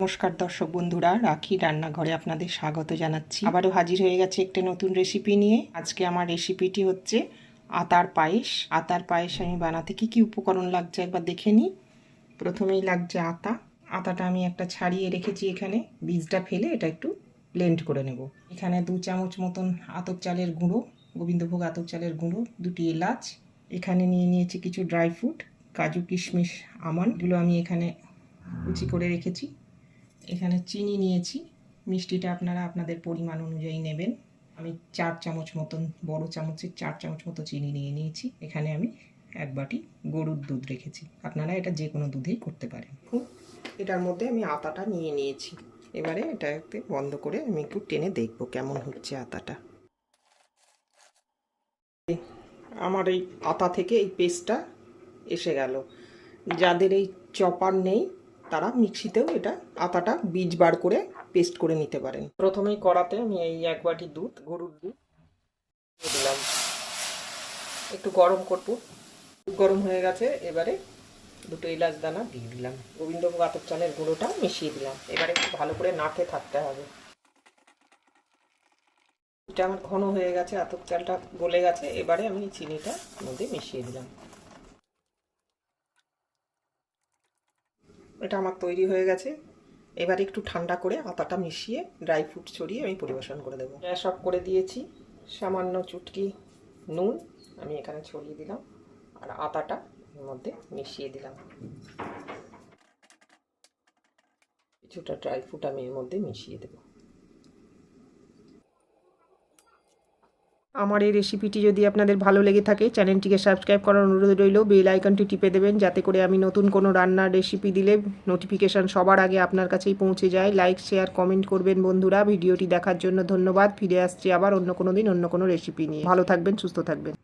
নমস্কার দর্শক বন্ধুরা, রাখি রান্নাঘরে আপনাদের স্বাগত জানাচ্ছি। আবারও হাজির হয়ে গেছে একটা নতুন রেসিপি নিয়ে। আজকে আমার রেসিপিটি হচ্ছে আতার পায়েস। আতার পায়েস আমি বানাতে কি কি উপকরণ লাগছে একবার দেখে নিই। প্রথমেই লাগছে আতা। আতাটা আমি একটা ছাড়িয়ে রেখেছি এখানে। বীজটা ফেলে এটা একটু ব্লেন্ড করে নেব। এখানে দু চামচ মতন আতপ চালের গুঁড়ো, গোবিন্দভোগ আতপ চালের গুঁড়ো, দুটি এলাচ। এখানে নিয়ে নিয়েছি কিছু ড্রাই ফ্রুট কাজু কিশমিশ আমন্ডগুলো আমি এখানে কুচি করে রেখেছি। এখানে চিনি নিয়েছি। মিষ্টিটা আপনারা আপনাদের পরিমাণ অনুযায়ী নেবেন। আমি চার চামচ মতন, বড় চামচের চার চামচ মতো চিনি নিয়ে নিয়েছি। এখানে আমি এক বাটি গরুর দুধ রেখেছি। আপনারা এটা যে কোনো দুধেই করতে পারেন। এটার মধ্যে আমি আতাটা নিয়ে নিয়েছি। এবারে এটাকে বন্ধ করে আমি একটু টেনে দেখব কেমন হচ্ছে আতাটা। আমার এই আতা থেকে এই পেস্টটা এসে গেল। যাদের এই চপার নেই তারা মিক্সিতেও এটা আতাটা বীজ বার করে পেস্ট করে নিতে পারেন। প্রথমেই কড়াতে আমি এই এক বাটি দুধ, গরুর দুধ দিলাম। একটু গরম করব। গরম হয়ে গেছে, এবারে দুটো এলাচ দানা দিয়ে দিলাম। গোবিন্দভোগ আতপ চালের গুঁড়োটা মিশিয়ে দিলাম। এবারে একটু ভালো করে নাকে থাকতে হবে। এটা আমার ঘন হয়ে গেছে, আতপ চালটা গলে গেছে। এবারে আমি চিনিটা মধ্যে মিশিয়ে দিলাম। এটা আমার তৈরি হয়ে গেছে। এবার একটু ঠান্ডা করে আতাটা মিশিয়ে ড্রাই ফ্রুট ছড়িয়ে আমি পরিবেশন করে দেবো। গ্যাস অফ করে দিয়েছি। সামান্য চুটকি নুন আমি এখানে ছড়িয়ে দিলাম আর আতাটা এর মধ্যে মিশিয়ে দিলাম। কিছুটা ড্রাই ফ্রুট আমি এর মধ্যে মিশিয়ে দেবো। আমার এই রেসিপিটি যদি আপনাদের ভালো লেগে থাকে চ্যানেলটিকে সাবস্ক্রাইব করার অনুরোধ রইল। বেল আইকনটি টিপে দেবেন, যাতে করে আমি নতুন কোনো রান্নার রেসিপি দিলে নোটিফিকেশান সবার আগে আপনার কাছেই পৌঁছে যায়। লাইক শেয়ার কমেন্ট করবেন বন্ধুরা। ভিডিওটি দেখার জন্য ধন্যবাদ। ফিরে আসছি আবার অন্য কোনো দিন অন্য কোনো রেসিপি নিয়ে। ভালো থাকবেন, সুস্থ থাকবেন।